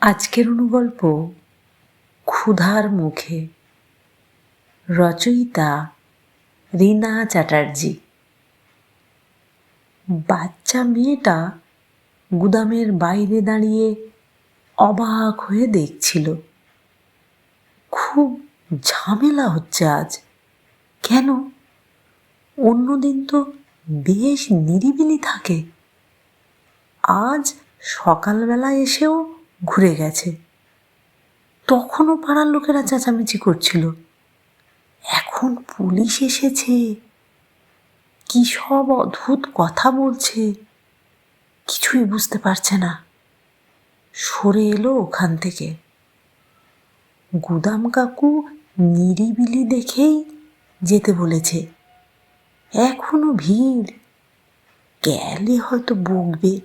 আজকের অনুগল্প ক্ষুধার মুখে। রচয়িতা রীনা চ্যাটার্জি। বাচ্চা মেয়েটা গুদামের বাইরে দাঁড়িয়ে অবাক হয়ে দেখছিল। খুব ঝামেলা হচ্ছে আজ। কেন? অন্যদিন তো বেশ নিরিবিলি থাকে। আজ সকালবেলা এসেও ঘুরে গেছে। তখনও পাড়ার লোকেরা চেঁচামেচি করছিল। এখন পুলিশ এসেছে। কি সব অদ্ভুত কথা বলছে। কিছুই বুঝতে পারছে না। সরে এলো ওখান থেকে। গুদাম কাকু নিরিবিলি দেখেই যেতে বলেছে। এখনও ভিড়। গেলে হয়তো বকবে।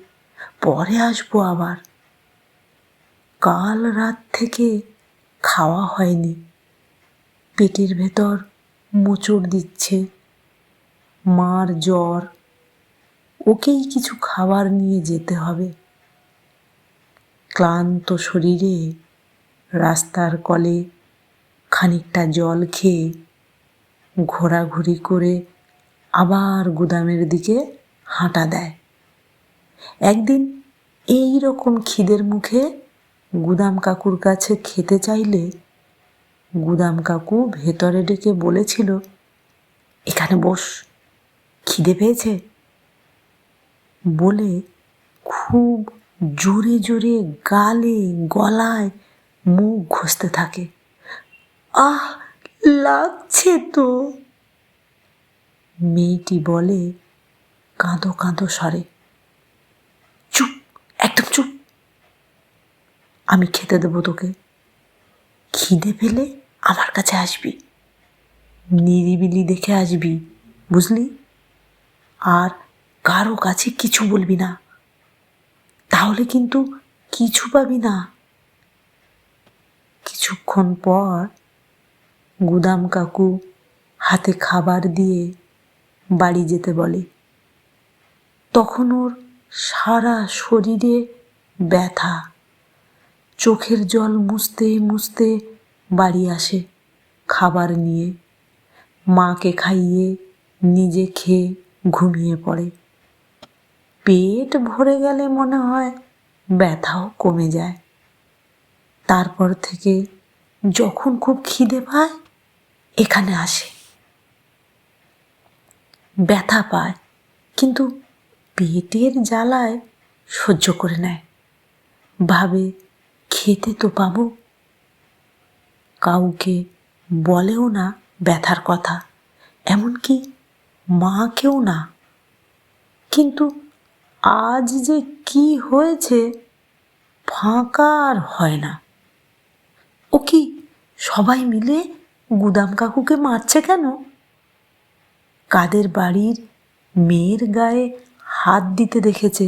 পরে আসব আবার। কাল রাত থেকে খাওয়া হয়নি। পেটের ভেতর মোচড় দিচ্ছে। মার জ্বর। ওকেই কিছু খাবার নিয়ে যেতে হবে। ক্লান্ত শরীরে রাস্তার কলে খানিকটা জল খেয়ে ঘোরাঘুরি করে আবার গুদামের দিকে হাঁটা দেয়। একদিন এই রকম খিদের মুখে গুদাম কাকুর কাছে খেতে চাইলে গুদাম কাকু ভেতরে ডেকে বলেছিল, এখানে বস, খিদে পেয়েছে? বলে খুব জোরে জোরে গালে, গলায় মুখ ঘষতে থাকে। আহ, লাগছে তো! মেয়েটি বলে কাঁদো কাঁদো স্বরে। আমি খেতে দেবো তোকে। খিদে পেলে আমার কাছে আসবি। নিরিবিলি দেখে আসবি, বুঝলি? আর কারও কাছে কিছু বলবি না। তাহলে কিন্তু কিছু পাবি না। কিছুক্ষণ পর গুদাম কাকু হাতে খাবার দিয়ে বাড়ি যেতে বলে। তখন ওর সারা শরীরে ব্যথা। চোখের জল মুছতে মুছতে বাড়ি আসে খাবার নিয়ে। মাকে খাইয়ে নিজে খেয়ে ঘুমিয়ে পড়ে। পেট ভরে গেলে মনে হয় ব্যথাও কমে যায়। তারপর থেকে যখন খুব খিদে পায়, এখানে আসে। ব্যথা পায়, কিন্তু পেটের জ্বালায় সহ্য করে নেয়। ভাবে খেতে তো পাবো। কাউকে বলেও না ব্যথার কথা, এমনকি মাকেও না। কিন্তু আজ যে কি হয়েছে, ফাঁকা আর হয় না। ও কি সবাই মিলে গুদাম কাকুকে মারছে কেন? কাদের বাড়ির মেয়ের গায়ে হাত দিতে দেখেছে,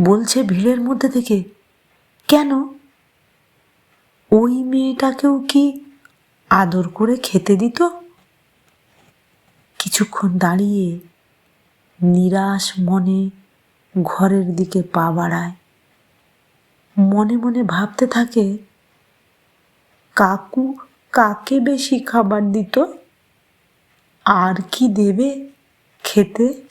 বলছে ভিড়ের মধ্যে থেকে। কেন? ওই মেয়েটাকেও কি আদর করে খেতে দিত? কিছুক্ষণ দাঁড়িয়ে নিরাশ মনে ঘরের দিকে পা বাড়ায়। মনে মনে ভাবতে থাকে, কাকু কাকে বেশি খাবার দিত? আর কি দেবে খেতে?